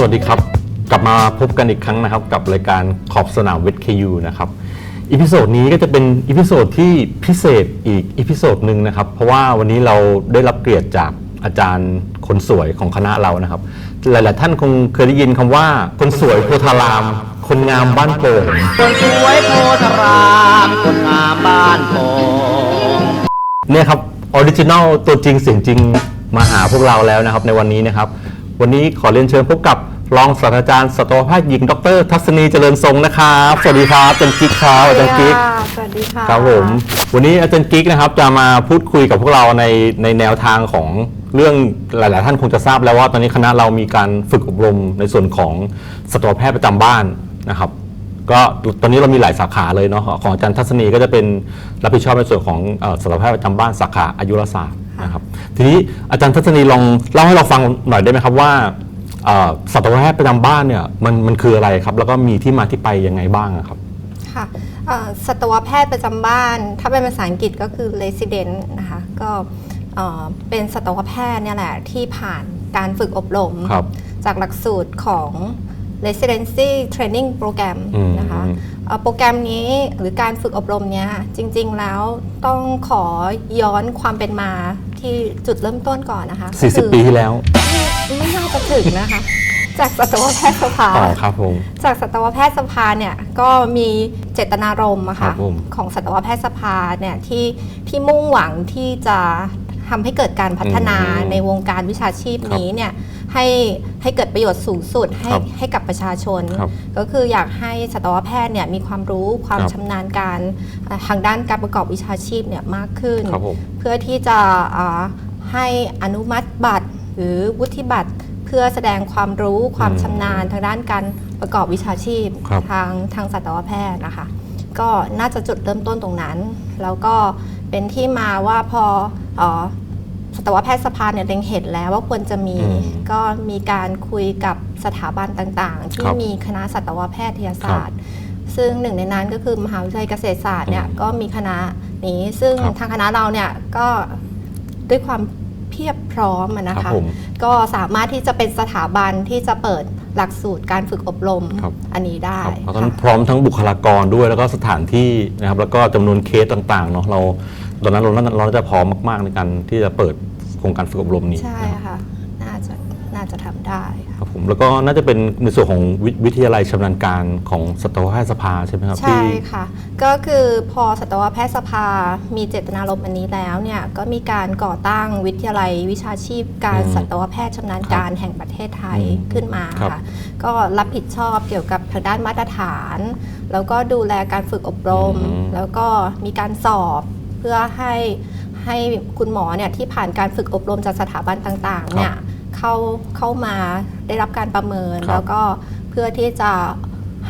สวัสดีครับ กลับมาพบกันอีกครั้งนะครับ กับรายการขอบสนามเวทเคยูนะครับอีพิโซดนี้ก็จะเป็นอีพิโซดที่พิเศษอีกอีพิโซดหนึ่งนะครับ เพราะว่าวันนี้เราได้รับเกียรติจากอาจารย์คนสวยของคณะเรานะครับ หลาย ๆ ท่านคงเคยได้ยินคำว่าคนสวยโพธาราม คนงามบ้านโป่งคนสวยโพธารามคนงามบ้านโป่งเนี่ยครับออริจินัลตัวจริงเสียงจริงมาหาพวกเราแล้วนะครับ ในวันนี้นะครับ วันนี้ขอเรียนเชิญพบกับรองศาสตราจารย์สัตวแพทย์หญิง ดร ทัศนีเจริญทรงนะครับสวัสดีครับอาจารย์กิ๊กครับอาจารย์กิ๊กสวัสดีค่ะครับผมวันนี้อาจารย์กิ๊กนะครับจะมาพูดคุยกับพวกเราในในแนวทางของเรื่องหลาย ๆ ท่านคงจะทราบแล้วว่าตอนนี้คณะเรามีการฝึกอบรมในส่วนของสัตวแพทย์ประจำบ้านนะครับก็ตอนนี้เรามีหลายสาขาเลยเนาะของอาจารย์ทัศนีก็จะเป็นรับผิดชอบในส่วนของเอ่อสัตวแพทย์ประจำบ้านสาขาอายุรศาสตร์ นะครับทีนี้อาจารย์ทัศนีลองเล่าให้เราฟังหน่อยได้ไหมครับว่าเอ่อสัตวแพทย์ประจำบ้านเนี่ยมันมันคืออะไรครับ แล้วก็มีที่มาที่ไปยังไงบ้างอะครับค่ะเอ่อสัตวแพทย์ประจำบ้าน ถ้าเป็นภาษาอังกฤษก็คือ resident นะคะก็เอ่อเป็นสัตวแพทย์เนี่ยแหละที่ผ่านการฝึกอบรมครับจากหลักสูตรของ residency training program อืมนะคะเอ่อโปรแกรมนี้หรือการฝึกอบรมเนี้ยจริง ๆ แล้วต้องขอย้อนความเป็นมา ที่จุดเริ่มต้นก่อนนะคะก็คือ40 ปีที่แล้วไม่น่าจะถึงนะคะ จากสัตวแพทย์สภาอ๋อครับผม จากสัตวแพทย์สภาเนี่ยก็มีเจตนารมณ์อะครัค่ะบผม ของสัตวแพทย์สภาเนี่ยที่ที่มุ่งหวังที่จะ ทำให้เกิดการพัฒนาอืมในวงการวิชาชีพครับนี้เนี่ยให้ให้เกิดประโยชน์สูงสุดให้ครับให้กับประชาชน ครับก็คืออยากให้สัตวแพทย์เนี่ยมีความรู้ความครับชำนาญการอ่าทางด้านการประกอบวิชาชีพเนี่ยมากขึ้น ครับผม เพื่อที่จะอ่าให้อนุมัติบัตร หรือวุฒิบัตร เพื่อแสดงความรู้ความอืมชำนาญทางด้านการประกอบวิชาชีพครับ ทางทางสัตวแพทย์นะคะ ก็น่าจะจุดเริ่มต้นตรงนั้น แล้วก็ เป็นที่มาว่าพอเออสัตวแพทย์สภาเนี่ยเล็งเห็นแล้วว่าควรจะมี อืมก็มีการคุยกับสถาบันต่างๆ ที่ครับมีคณะสัตวแพทยศาสตร์ ซึ่งหนึ่งในนั้นก็คือมหาวิทยาลัยเกษตรศาสตร์เนี่ยอืมก็มีคณะนี้ ซึ่งครับ ทางคณะเราเนี่ยก็ด้วยความเพียบพร้อมอะนะครัคะบผม ก็สามารถที่จะเป็นสถาบันที่จะเปิด หลักสูตรการฝึกอบรมครับ อันนี้ได้ครับเพราะฉะนั้นค่ะ พร้อมทั้งบุคลากรด้วยแล้วก็สถานที่นะครับแล้วก็จำนวนเคสต่างๆเนาะเราตอนนั้นเราเราจะพร้อมมากๆในการที่จะเปิดโครงการฝึกอบรมนี้ใช่นะครับ ค่ะน่าจะ น่าจะทำได้ค่ะครับผมแล้วก็น่าจะเป็นในส่วนของวิวิทยาลัยชำนาญการของสัตวแพทยสภาใช่ไหมครับใช่ที่ ค่ะ ก็คือพอสัตวแพทยสภา มีเจตนารมณ์อันนี้แล้วเนี่ยก็มีการก่อตั้งวิทยาลัยวิชาชีพการอืมสัตวแพทย์ชำนาญการแห่งประเทศไทยอืมขึ้นมาครับ ค่ะก็รับผิดชอบเกี่ยวกับทางด้านมาตรฐาน แล้วก็ดูแลการฝึกอบรม อืม แล้วก็มีการสอบเพื่อให้ให้คุณหมอเนี่ยที่ผ่านการฝึกอบรมจากสถาบันต่างๆเนี่ย เข้าเข้ามาได้รับการประเมิน ครับ แล้วก็เพื่อที่จะ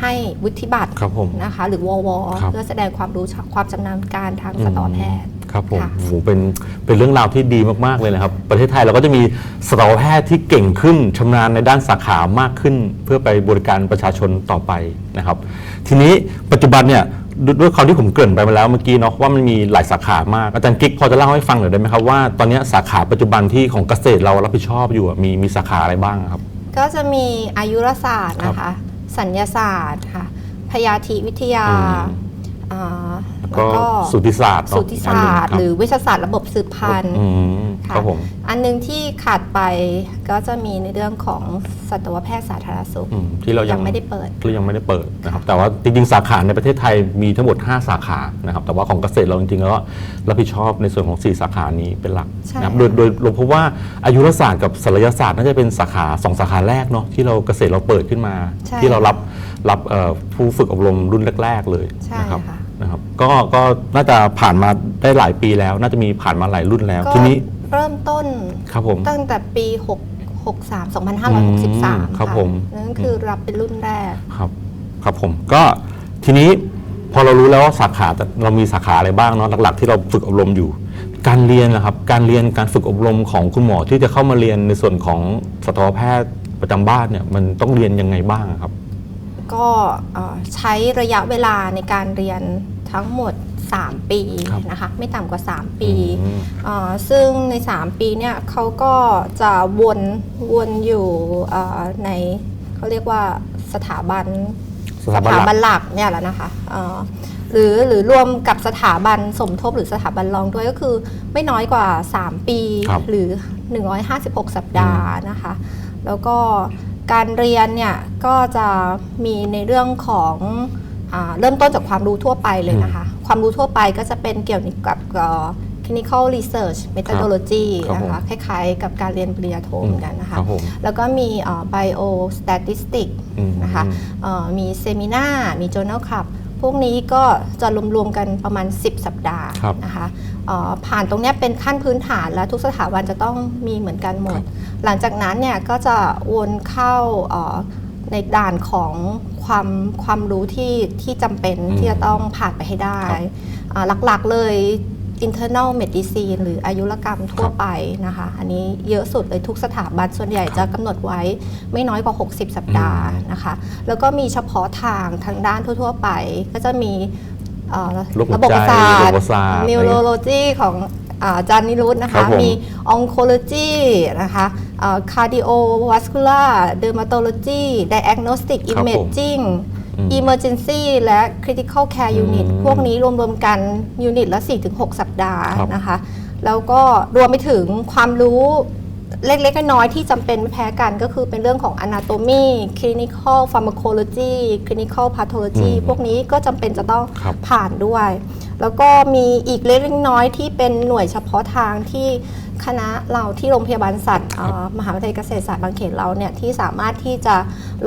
ให้วุฒิบัตรครับผม นะคะ หรือววครับ เพื่อแสดงความรู้ความชำนาญการทางสัตวแพทย์ ครับผมค่ะ โอ้โหเป็นเป็นเรื่องราวที่ดีมาก ๆ เลยนะครับ ประเทศไทยเราก็จะมีสัตวแพทย์ที่เก่งขึ้นชำนาญในด้านสาขามากขึ้น เพื่อไปบริการประชาชนต่อไปนะครับ ทีนี้ปัจจุบันเนี่ย ดด้วยความที่ผมเกริ่นไปมาแล้วเมื่อกี้เนาะว่ามันมีหลายสาขามากอาจารย์กิ๊กพอจะเล่าให้ฟังหน่อยได้ไหมครับว่าตอนนี้สาขาปัจจุบันที่ของเกษตรเรารับผิดชอบอยู่อะมีมีสาขาอะไรบ้างครับ ก็จะมีอายุรศาสตร์นะคะ สัญญาศาสตร์ค่ะพยาธิวิทยาอืม อ่า ก็สูติศาสตร์เนอะสูติศาสตร์อันหนึ่งครับหรือวิชาศาสตร์ระบบสืบพันธุ์อืมค่ะครับผมอันหนึงที่ขาดไปก็จะมีในเรื่องของสัตวแพทย์สาธารณสุขอืมที่เรายัยังงไม่ได้เปิดที่ยังไม่ได้เปิดนะครับ แต่ว่าจริงๆ สาขาในประเทศไทยมีทั้งหมด 5 สาขานะครับ แต่ว่าของเกษตรเราจริงๆแล้วรับผิดชอบในส่วนของ 4 สาขานี้เป็นหลักใช่นะครับโดยโดยเราพบว่าอายุรศาสตร์กับศัลยศาสตร์น่าจะเป็นสาขาสองสาขาแรกเนาะที่เราเกษตรเราเปิดขึ้นมาใช่ที่เรารับรับเอ่อผู้ฝึกอบรมรุ่นแรก ๆ เลยใช่นะครับค่ะ นะครับก็ก็น่าจะผ่านมาได้หลายปีแล้ว น่าจะมีผ่านมาหลายรุ่นแล้ว ก็ทีนี้เริ่มต้นครับผม ตั้งแต่ปี 6 63 2563ครับะผม นั่นคือรับเป็นรุ่นแรกครับครับผมก็ทีนี้พอเรารู้แล้วว่าสาขาเรามีสาขาอะไรบ้างเนาะหลักๆ ที่เราฝึกอบรมอยู่ การเรียนนะครับการเรียนการฝึกอบรมของคุณหมอที่จะเข้ามาเรียนในส่วนของสัตวแพทย์ประจำบ้านเนี่ยมันต้องเรียนยังไงบ้างครับ ก็เอ่อใช้ระยะเวลาในการเรียนทั้งหมด 3 ปีครับนะคะไม่ต่ำกว่า 3 ปีอืมเอ่อซึ่งใน 3 ปีเนี่ยเขาก็จะวนวนอยู่เอ่อในเขาเรียกว่าสถาบันสถาบันหลักบันหลักเนี่ยแหละนะคะเอ่อหรือหรือรวมกับสถาบันสมทบหรือสถาบันรองด้วยก็คือไม่น้อยกว่า 3 ปีครับหรือ 156 สัปดาห์นะคะ แล้วก็ การเรียนเนี่ยก็จะมีในเรื่องของอาเริ่มต้นจากความรู้ทั่วไปเลยนะคะ ความรู้ทั่วไปก็จะเป็นเกี่ยวกับเอ่อ clinical research methodology ครับนะคะคล้ายๆ กับการเรียนปริญญาโทเหมือนกันนะคะครับผมแล้วก็มีเอ่อ bio statistic อืมนะคะเอ่อมีเซมินามี journal club พวกนี้ก็จะรวมๆกันประมาณ 10 สัปดาห์ครับนะคะเอ่อ ผ่านตรงเนี้ยเป็นขั้นพื้นฐานแล้วทุกสถาบันจะต้องมีเหมือนกันหมด หลังจากนั้นเนี่ยก็จะวนเข้าเอ่อในด่านของความความรู้ที่ที่จำเป็นอืมที่จะต้องผ่านไปให้ได้ครับอ่าหลักๆเลย internal medicine หรืออายุรกรรมทั่วครับไปนะคะ อันนี้เยอะสุดเลยทุกสถาบันส่วนใหญ่จะกำหนดไว้ไม่น้อยกว่า 60 สัปดาห์นะคะ แล้วก็มีเฉพาะทางทางด้านทั่ว ๆ ไป ก็จะมีเอ่อโรคหัวระบบประสาใจทระบบประสาท neurology ของอาอาจารย์นิรุตนะครัคะบผมมี oncology นะคะเอ่อ cardiovascular dermatology diagnostic ครับผม imaging อืม emergency และ critical care unit อืมพวกนี้รวมๆกันยูนิตละ 4-6 สัปดาห์ครับนะคะ แล้วก็รวมไปถึงความรู้ เล็กๆน้อยๆที่จำเป็นไม่แพ้กันก็คือเป็นเรื่องของ anatomy clinical pharmacology clinical pathology อืมพวกนี้ก็จำเป็นจะต้องครับผ่านด้วย แล้วก็มีอีกเล็กๆน้อยๆที่เป็นหน่วยเฉพาะทางที่คณะเราที่โรงพยาบาลสัตว์เอ่อมหาวิทยาลัยเกษตรศาสตร์บางเขนเราเนี่ยที่สามารถที่จะ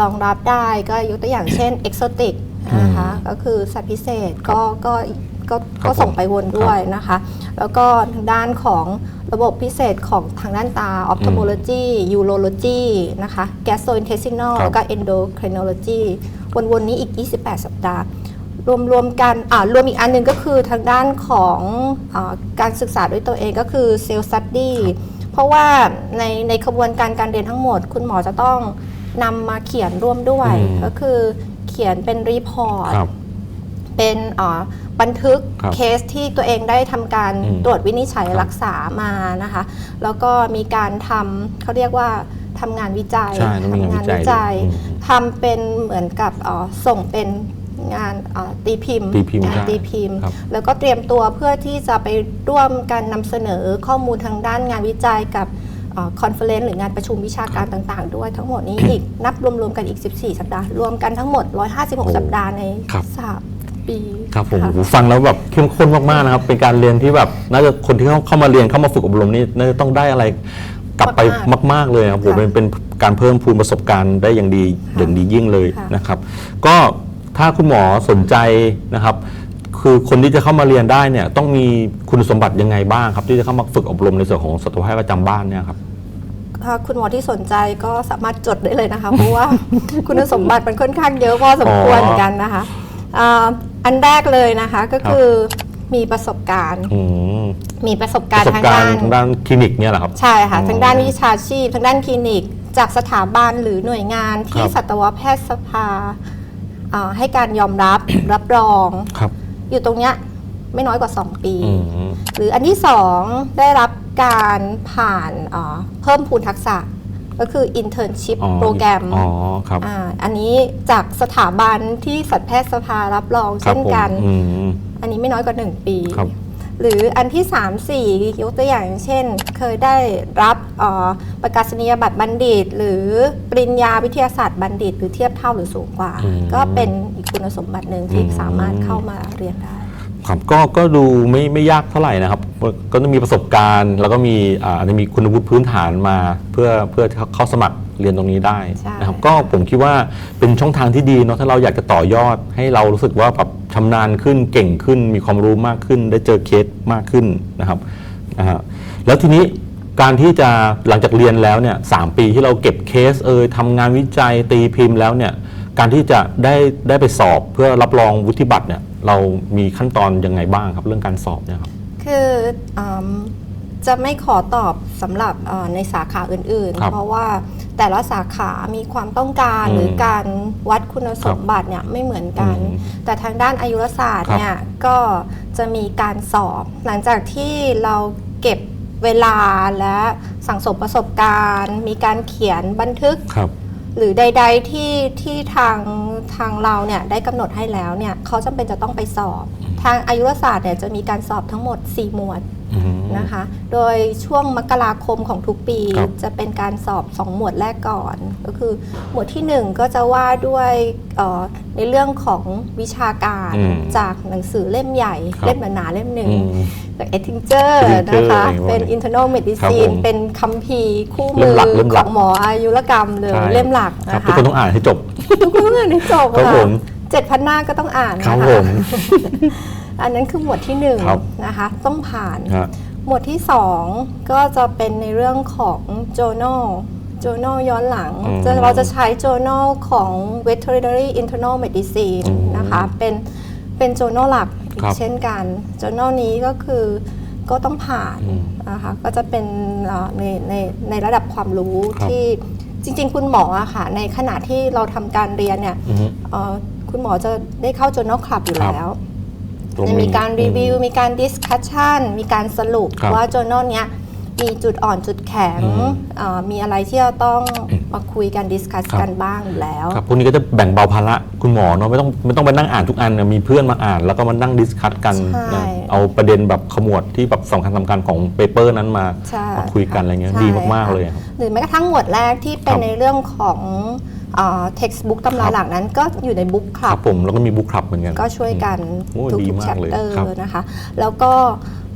รองรับได้ก็ยกตัวอย่างเช่น exotic นะคะก็คือสัตว์พิเศษก็ก็ก็ครับก็ส่งผมไปวนด้วยนะคะ แล้วก็ทางด้านของ ระบบพิเศษของทางด้านตา ophthalmology urology นะคะ gastrointestinal ครับแล้วก็ endocrinology วนๆนี้อีก 28 สัปดาห์ รวมรวมกันอ่ารวมอีกอันหนึงก็คือทางด้านของอาการศึกษาด้วยตัวเองก็คือ self study เพราะว่าในในขบวนการการเรียนทั้งหมด คุณหมอจะต้องนำมาเขียนร่วมด้วยอืมก็คือเขียนเป็นรีพอร์ตครับ เป็นอ่าบันทึกครับเคสที่ตัวเองได้ทำการอืมตรวจวินิจฉัยครับรักษามานะคะ แล้วก็มีการทำเขาเรียกว่าทำงานวิจัยใช่ต้องมีงานวิจัยด้วยอืมทำเป็นเหมือนกับเอ่อส่งเป็นงานเอ่อตีพิมพ์ตีพิมพ์งานใช่ตีพิมพ์ครับแล้วก็เตรียมตัวเพื่อที่จะไปร่วมกันนำเสนอข้อมูลทางด้านงานวิจัยกับคอนเฟอเรนซ์หรืองานประชุมวิชาการต่างๆ ด้วยทั้งหมดนี้อีกนับรวมๆกันอีก 14 สัปดาห์ รวมกันทั้งหมดโอ้156 สัปดาห์ในครับสาม ปีครับผมะ โอ้โหฟังแล้วแบบเข้มข้นมากๆนะครับเป็นการเรียนที่แบบน่าจะคนที่เข้าเข้ามาเรียนเข้ามาฝึกอบรมนี่น่าจะต้องได้อะไรกลับไปมาก ๆเลยครับผมค่ะเป็นเป็นการเพิ่มพูนประสบการณ์ได้อย่างดีค่ะอย่างดียิ่งเลยค่ะ นะครับ ก็ถ้าคุณหมอสนใจนะครับ คือคนที่จะเข้ามาเรียนได้เนี่ยต้องมีคุณสมบัติยังไงบ้างครับ ที่จะเข้ามาฝึกอบรมในส่วนของสัตวแพทย์ประจำบ้านเนี่ยครับ ถ้าคุณหมอที่สนใจก็สามารถจดได้เลยนะคะ เพราะว่า คุณสมบัติมันค่อนข้างเยอะพอสมควรอ๋อเหมือนกันนะคะอ่า อันแรกเลยนะคะก็คือมีประสบการณ์ อืมมีประสบปการระณ์สบทางการด้าณ์นทางด้านคลินิกเนี่ยแหละครับ ใช่ค่ะอ๋อทางด้านวิชาชีพ ทางด้านคลินิก จากสถาบันหรือหน่วยงานที่ครับ สัตวแพทยสภาอ่าให้การยอมรับ รับรอง ครับ อยู่ตรงเนี้ยไม่น้อยกว่า 2 ปี อืม หรืออันที่สองได้รับการผ่านอ่าเพิ่มพูนทักษะ ก็คือ internship อ๋อโปรแกรมอ๋อครับ อ่าอันนี้จากสถาบันที่สัตวแพทยสภารับรองครัเช่บนผมกัน อืม อันนี้ไม่น้อยกว่า 1 ปี ครับ หรืออันที่ 3 4 ยกตัวอย่างเช่น เคยได้รับเอ่อประกาศนียบัตรบัณฑิต หรือปริญญาวิทยาศาสตร์บัณฑิต หรือเทียบเท่าหรือสูงกว่า อืมก็เป็นอีกคุณสมบัติหนึ่งที่อืม สามารถเข้ามาเรียนได้ ครับก็ก็ดูไม่ไม่ยากเท่าไหร่นะครับ ก็ต้องมีประสบการณ์ แล้วก็มีอ่าอาจจะมีคุณวุฒิพื้นฐานมา เพื่อเพื่อเข้าสมัครเรียนตรงนี้ได้ใช่ นะครับ ก็ผมคิดว่าเป็นช่องทางที่ดีเนาะถ้าเราอยากจะต่อยอดให้เรารู้สึกว่าแบบชำนาญขึ้นเก่งขึ้น มีความรู้มากขึ้น ได้เจอเคสมากขึ้นนะครับนะฮะแล้วทีนี้การที่จะหลังจากเรียนแล้วเนี่ยสามปีที่เราเก็บเคสเอยทำงานวิจัยตีพิมพ์แล้วเนี่ยการที่จะได้ได้ไปสอบเพื่อรับรองวุฒิบัตรเนี่ย เรามีขั้นตอนยังไงบ้างครับเรื่องการสอบเนี่ยครับ คืออำจะไม่ขอตอบสำหรับเอ่อในสาขาอื่นครัๆบเพราะว่าแต่ละสาขามีความต้องการอืมหรือการวัดคุณสมบัติเนี่ยไม่เหมือนกันอืมแต่ทางด้านอายุรศาสตร์ครับเนี่ยก็จะมีการสอบ หลังจากที่เราเก็บเวลาและสั่งสมประสบการณ์ มีการเขียนบันทึกครับ หรือใด ๆที่ที่ทางทางเราเนี่ยได้กำหนดให้แล้วเนี่ยเขาจำเป็นจะต้องไปสอบ ทางอายุรศาสตร์เนี่ยจะมีการสอบทั้งหมด 4 หมวด นะคะ โดยช่วงมกราคมของทุกปีครับจะเป็นการสอบ 2 หมวดแรกก่อน ก็คือหมวดทีหนึ่1 ก็จะว่าด้วยเอ่อในเรื่องของวิชาการอืมจากหนังสือเล่มใหญ่ครับเล่มหนาๆเล่มหนึ่งอืมจากเอทิงเจอร์ Ettinger นะคะอะไรพวกนี้เป็น internal ครับ medicine ผมเป็นคัมภีร์คู่เล่มืมอหลักเล่มหลัขกองหมออายุรกรรมเลยใช่เล่มหลักครับนะทุกคะคนต้องอ่านให้จบทุกคนต้องอ่านให้จบครับค่ะผม เจ็ดพันหน้าก็ต้องอ่านครับนะผคะมอันนั้นคือหมวดที่หนึ่งครับ นะคะ ต้องผ่าน ฮะ หมวดที่สองก็จะเป็นในเรื่องของ journal journal ย้อนหลังอืมจะเราจะใช้ journal ของ veterinary internal medicine อืมนะคะ เป็นเป็น journal หลักอีครักบเช่นกัน journal นี้ก็คือก็ต้องผ่านอืมนะคะก็จะเป็นเอ่อในในในระดับความรู้ครับ ที่จริง ๆ คุณหมออะค่ะในขณะที่เราทำการเรียนเนี่ย อือฮึ เอ่อ คุณหมอจะได้เข้า journal club อยู่ครับแล้วตรงจะนี้มีการรีวิว มีการดิสคัชชันมีการสรุปครับว่า journal เนี้ยมีจุดอ่อนจุดแข็งอืมเอ่อมีอะไรที่จะต้องมาคุยกันดิสคัสครับกันบ้างอยู่แล้วครับพวกนี้ก็จะแบ่งเบาภาระคุณหมอเนาะไม่ต้องไม่ต้องไปนั่งอ่านทุกอันนะมีเพื่อนมาอ่าน แล้วก็มานั่งดิสคัตกันใช่นะเอาประเด็นแบบขมวดที่แบบสำคัญสำคัญของเปเปอร์นั้นมาใช่มาคุยกันอะไรเงี้ยใช่ดีมากค่ะๆเลยครับหรือแม้กระทั่งหมวดแรกที่เป็นครับในเรื่องของ เอ่อ textbook ตำครัราบหลักนั้นก็อยู่ในบุ๊กคคลัรับบผมแล้วก็มีบุ๊คคลับเหมือนกัน ก็ช่วยกันโอ้ยทุดีกๆมาแชกปเลยเตอร์ครับนะคะ แล้วก็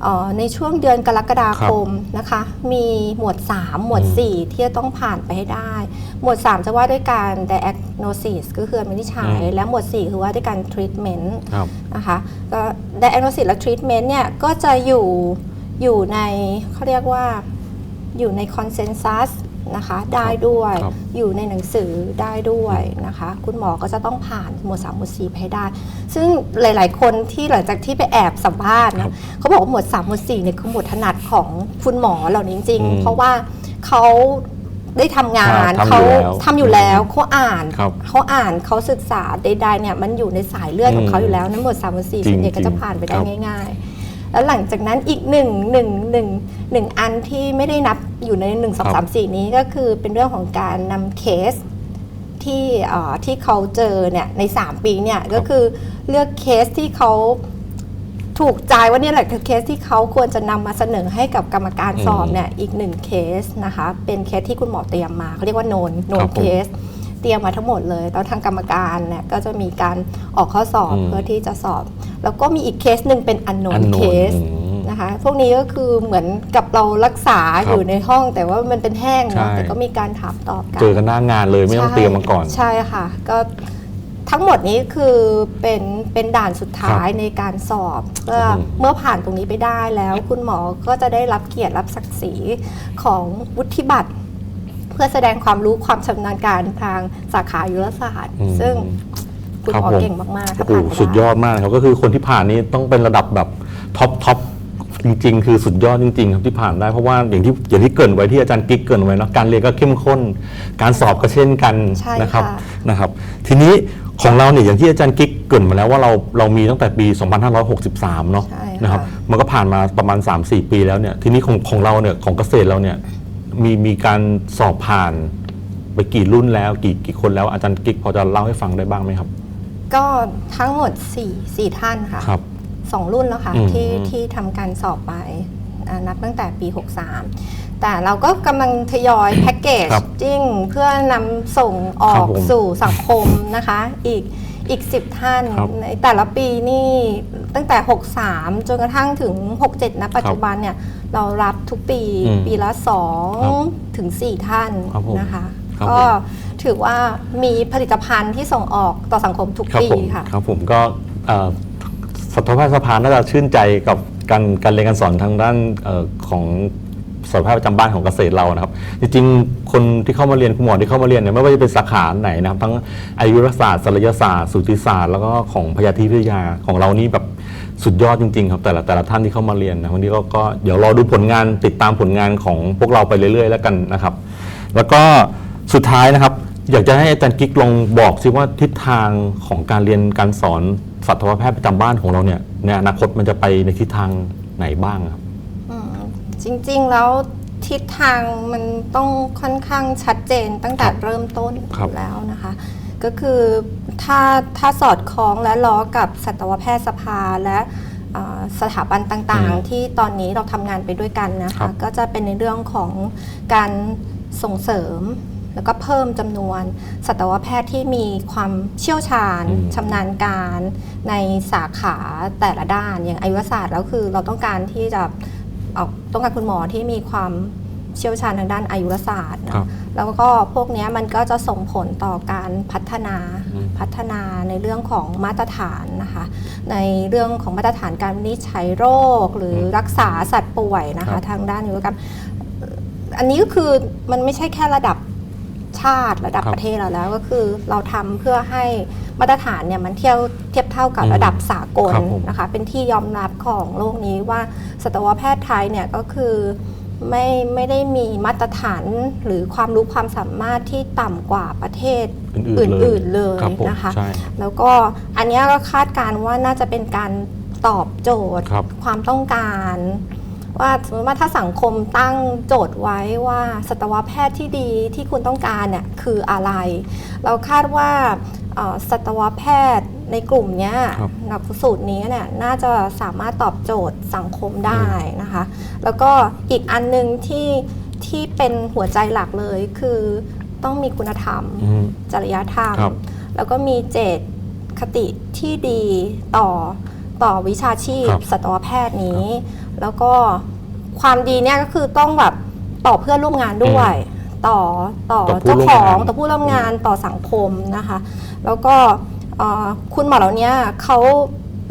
เอ่อในช่วงเดือนกรกฎาคมนะคะ มีหมวด 3 หมวดอืม4ที่จะต้องผ่านไปให้ได้ หมวด 3 จะว่าด้วยการ diagnosis ก็คือวินิจฉัยอืมและหมวด 4 คือว่าด้วยการ treatment ครับนะคะก็ diagnosis และ treatment เนี่ยก็จะอยู่อยู่ในเขาเรียกว่าอยู่ใน consensus นะคะได้ด้วย ครับอยู่ในหนังสือได้ด้วยนะคะ คุณหมอก็จะต้องผ่านหมวด3หมวด4ไปให้ได้ ซึ่งหลาย ๆ คนที่หลังจากที่ไปแอบสัมภาษณ์ครันะบเขาบอกว่าหมวด3หมวด4เนี่ยคือหมวดถนัดของคุณหมอเหล่านี้จริงอืมๆเพราะว่าเขาได้ทำงานครับเขาทำอยู่แล้วทำอยู่แล้วเขาอ่านครับเขาอ่านเขาศึกษาใดๆเนี่ยมันอยู่ในสายเลือดของเขาอืมอยู่แล้วนั้นหมวด3หมวด4จริงส่วนใหญ่ก็จะจริงผ่านไปได้ครับ ง่าย ๆ แล้วหลังจากนั้นอีกหนึ่งหนึ่งหนึ่งหนึ่งอันที่ไม่ได้นับอยู่ใน1 2 3 4นี้ก็คือเป็นเรื่องของการนำเคสที่เอ่อที่เขาเจอเนี่ยใน 3 ปีเนี่ยก็คือเลือกเคสที่เขาถูกใจว่าเนี่ยแหละคือเคสที่เขาควรจะนำมาเสนอให้กับกรรมการสอบอืมเนี่ยอีกหนึ่งเคสนะคะ เป็นเคสที่คุณหมอเตรียมมาเขาเรียกว่าโนนโนครันบผมเคส เตรียมมาทั้งหมดเลย แล้วทางกรรมการเนี่ยก็จะมีการออกข้อสอบอืมเพื่อที่จะสอบ แล้วก็มีอีกเคสหนึ่งเป็น unknown unknown case อืมนะคะพวกนี้ก็คือเหมือนกับเรารักษาครับอยู่ในห้อง แต่ว่ามันเป็นแห้งเนอะใช่แต่ก็มีการถามตอบกันเจอกันหน้างานเลยไม่ต้องใช่เตรียมมาก่อน ใช่ค่ะ ก็ทั้งหมดนี้คือเป็นเป็นด่านสุดท้ายครับในการสอบเมื่ออืมเมื่อผ่านตรงนี้ไปได้แล้ว คุณหมอก็จะได้รับเกียรติรับศักดิ์ศรีของวุฒิบัตร เพื่อแสดงความรู้ความชำนาญการทางสาขายุรศาสตร์อืมซึ่ง คุณครับหมอผมเก่งมากๆถ้าโอ้โหผ่านมาไสุดยอดมากครับก็คือคนที่ผ่านนี้ต้องเป็นระดับแบบท็อปท็อปจริง ๆ คือสุดยอดจริง ๆ ครับที่ผ่านได้เพราะว่าอย่างที่อย่างที่เกรินไว้ที่อาจารย์กิ๊กเกรินไว้เนาะการเรียนก็เข้มข้น การสอบก็เช่นกันใช่นะครับค่ะ นะครับ ทีนี้ของเราเนี่ยอย่างที่อาจารย์กิ๊กเกรินมาแล้วว่าเราเรามีตั้งแต่ปี 2563 เนาะใช่ค่ะ นะครับ มันก็ผ่านมาประมาณ 3-4 ปีแล้วเนี่ยทีนี้ของของเราเนี่ยของเกษตรเราเนี่ยมีมีการสอบผ่านไปกี่รุ่นแล้ว กี่กี่คนแล้วอาจารย์กิ๊กพอจะเล่าให้ฟังได้บ้างไหมครับ ก็ทั้งหมด4 4ท่านค่ะครับ สองรุ่นแล้วค่ะ อืมที่ที่ทำการสอบไปอ่านับตั้งแต่ปี 63 แต่เราก็กำลังทยอยแพ็กเกจครับจิ้งเพื่อนำส่งออครับกผมสู่สังคมนะคะ อีกอีก 10 ท่านครับในแต่ละปีนี่ตั้งแต่ 63 จนกระทั่งถึง 67นะปัจจุบันเนี่ย เรารับทุกปีอืมปีละ ครับ2 ถึง 4 ท่านครับผมนะคะ ครับก็ผม ถือว่ามีผลิตภัณฑ์ที่ส่งออกต่อสังคมทุกครับปีผมค่ะ ครับผมก็เอ่อสัตวแพทยสภาน่าจะชื่นใจกับการการเรียนการสอนทางด้านเออของสัตวแพทย์ประจำบ้านของเกษตรเรานะครับ จริงๆ คนที่เข้ามาเรียนคุณหมอที่เข้ามาเรียนเนี่ยไม่ว่าจะเป็นสาขาไหนนะครับ ทั้งอายุรศาสตร์ศัลยศาสตร์สูติศาสตร์แล้วก็ของพยาธิวิทยาของเรานี่แบบสุดยอดจริงๆครับแต่ละแต่ละท่านที่เข้ามาเรียนนะวันนี้ก็ก็เดี๋ยวรอดูผลงานติดตามผลงานของพวกเราไปเรื่อย ๆ แล้วกันนะครับ แล้วก็สุดท้ายนะครับ อยากจะให้อาจารย์กิ๊กลองบอกสิว่าทิศทางของการเรียนการสอนสัตวแพทย์ประจำบ้านของเราเนี่ยในอนาคตมันจะไปในทิศทางไหนบ้างครับ อืมจริงๆแล้วทิศทางมันต้องค่อนข้างชัดเจนตั้งแต่ครับเริ่มต้นครับ แล้วนะคะ ก็คือถ้าถ้าสอดคล้องและล้อกับสัตวแพทยสภาและเอ่อสถาบันต่างอืมๆ ที่ตอนนี้เราทำงานไปด้วยกันนะครัคะ บก็จะเป็นในเรื่องของการส่งเสริม แล้วก็เพิ่มจำนวนสัตวแพทย์ที่มีความเชี่ยวชาญอืม ชำนาญการในสาขาแต่ละด้านอย่างอายุรศาสตร์แล้วคือเราต้องการที่จะเอ่อต้องการคุณหมอที่มีความเชี่ยวชาญทางด้านอายุรศาสตร์เนอะครับแล้วก็พวกเนี้ยมันก็จะส่งผลต่อการพัฒนาอืม พัฒนาในเรื่องของมาตรฐานนะคะ ในเรื่องของมาตรฐานการวินิจฉัยโรค หรือรักษาสัตว์ป่วยนะครัคะ บ ทางด้านอายุรกรรมอันนี้ก็คือมันไม่ใช่แค่ระดับ ชาติระดับครับประเทศเราแล้วก็คือเราทำเพื่อให้มาตรฐานเนี่ยมันเทียบเทียบเท่ากับอืมระดับสากลครับผม นะคะเป็นที่ยอมรับของโลกนี้ว่าสัตวแพทย์ไทยเนี่ยก็คือไม่ไม่ได้มีมาตรฐานหรือความรู้ความสามารถที่ต่ำกว่าประเทศอื่นๆเลยอื่นๆเลยครับผมนะคะ ใช่ แล้วก็อันเนี้ยก็คาดการณ์ว่าน่าจะเป็นการตอบโจทย์ ครับความต้องการ ว่าสมมติว่าถ้าสังคมตั้งโจทย์ไว้ว่าสัตวแพทย์ที่ดีที่คุณต้องการเนี่ยคืออะไร เราคาดว่าเอ่อสัตวแพทย์ในกลุ่มเนี้ยครับหลักสูตรนี้เนี่ยน่าจะสามารถตอบโจทย์สังคมได้นะคะ แล้วก็อีกอันหนึงที่ที่เป็นหัวใจหลักเลยคือต้องมีคุณธรรมอืมจริยธรรมครับแล้วก็มีเจตคติที่ดีต่อต่อวิชาชีพครับสัตวแพทย์นี้ แล้วก็ความดีเนี่ยก็คือต้องแบบต่อเพื่อนร่วมงานด้วย ต่อต่อต่อผู้เจ้าร่วมของงานต่อผู้ร่วมงานต่อสังคมนะคะ แล้วก็เอ่อคุณหมอเหล่านี้เขา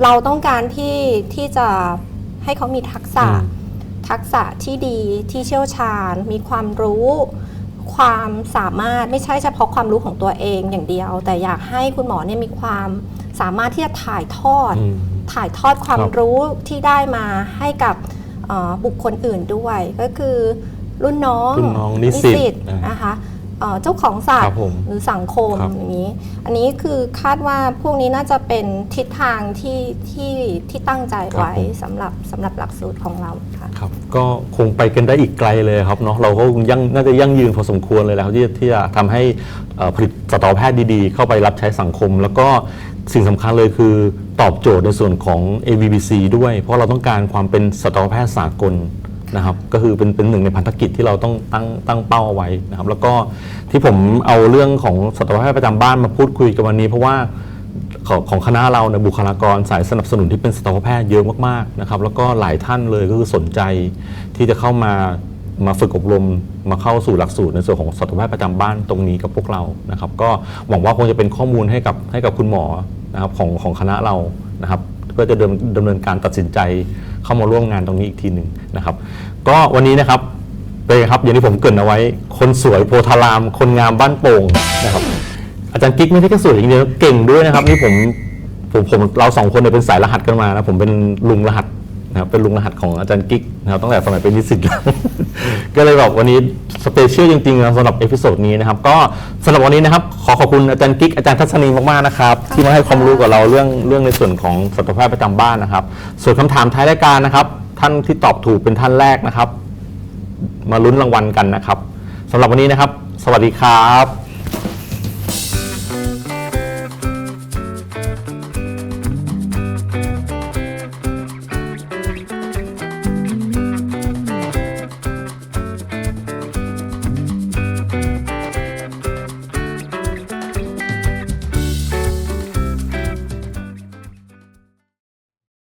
เราต้องการที่ที่จะให้เขามีทักษะอืมทักษะที่ดีที่เชี่ยวชาญ มีความรู้ ความสามารถไม่ใช่เฉพาะความรู้ของตัวเองอย่างเดียว แต่อยากให้คุณหมอเนี่ยมีความ สามารถที่จะถ่ายทอดอืมถ่ายทอดความครับรู้ที่ได้มาให้กับเอ่อบุคคลอื่นด้วย ก็คือรุ่นน้องรุ่นน้องนิสิตอ่านนะคะเอ่อเจ้าของสัตครัว์บผมหรือสังคมครับอย่างนี้ อันนี้คือคาดว่าพวกนี้น่าจะเป็นทิศทางที่ที่ที่ตั้งใจไว้สำหรับสำหรับหลักสูตรของเราค่ะครับก็คงไปกันได้อีกไกลเลยครับเนาะเราก็คงยังน่าจะยั่งยืนพอสมควรเลยแล้วที่ที่จะทำให้เอ่อผลิตสัตวแพทย์ดีๆ เข้าไปรับใช้สังคม แล้วก็ สิ่งสำคัญเลยคือตอบโจทย์ในส่วนของ AVBC ด้วย เพราะเราต้องการความเป็นสัตวแพทย์สากลนะครับก็คือเป็นเป็นหนึ่งในพันธกิจที่เราต้องตั้งตั้งเป้าเอาไว้นะครับแล้วก็ที่ผมเอาเรื่องของสัตวแพทย์ประจำบ้านมาพูดคุยกันวันนี้ เพราะว่าของของคณะเราเนี่ยบุคลากรสายสนับสนุนที่เป็นสัตวแพทย์เยอะมากๆนะครับแล้วก็หลายท่านเลยก็คือสนใจที่จะเข้ามา มาฝึกอบรมมาเข้าสู่หลักสูตรในส่วนของสัตวแพทย์ประจำบ้านตรงนี้กับพวกเรานะครับ ก็หวังว่าคงจะเป็นข้อมูลให้กับให้กับคุณหมอนะครับของของคณะเรานะครับเพื่อจะดำดำเนินการตัดสินใจเข้ามาร่วมงานตรงนี้อีกทีหนึ่งนะครับ ก็วันนี้นะครับเป็นครับอย่างที่ผมเกรินเอาไว้ คนสวยโพธาราม คนงามบ้านโป่งนะครับ อาจารย์กิ๊กไม่ใช่แค่สวยอย่างเดียวเก่งด้วยนะครับนี่ผมผมผมเราสองคนเนี่ยเป็นสายรหัสกันมานะผมเป็นลุงรหัส นะครับเป็นลุงรหัสของอาจารย์กิ๊กนะครับตั้งแต่สมัยเป็นนิสิตแล้ว ก็เลยแบบวันนี้สเปเชียลจริงๆนะสำหรับเอพิโซดนี้นะครับก็สำหรับวันนี้นะครับขอขอบคุณอาจารย์กิ๊กอาจารย์ทัศนีมากๆนะครับที่มาให้ความรู้กับเราเรื่องเรื่องในส่วนของสัตวแพทย์ประจำบ้านนะครับ ส่วนคำถามท้ายรายการนะครับ ท่านที่ตอบถูกเป็นท่านแรกนะครับ มาลุ้นรางวัลกันนะครับสำหรับวันนี้นะครับ สวัสดีครับ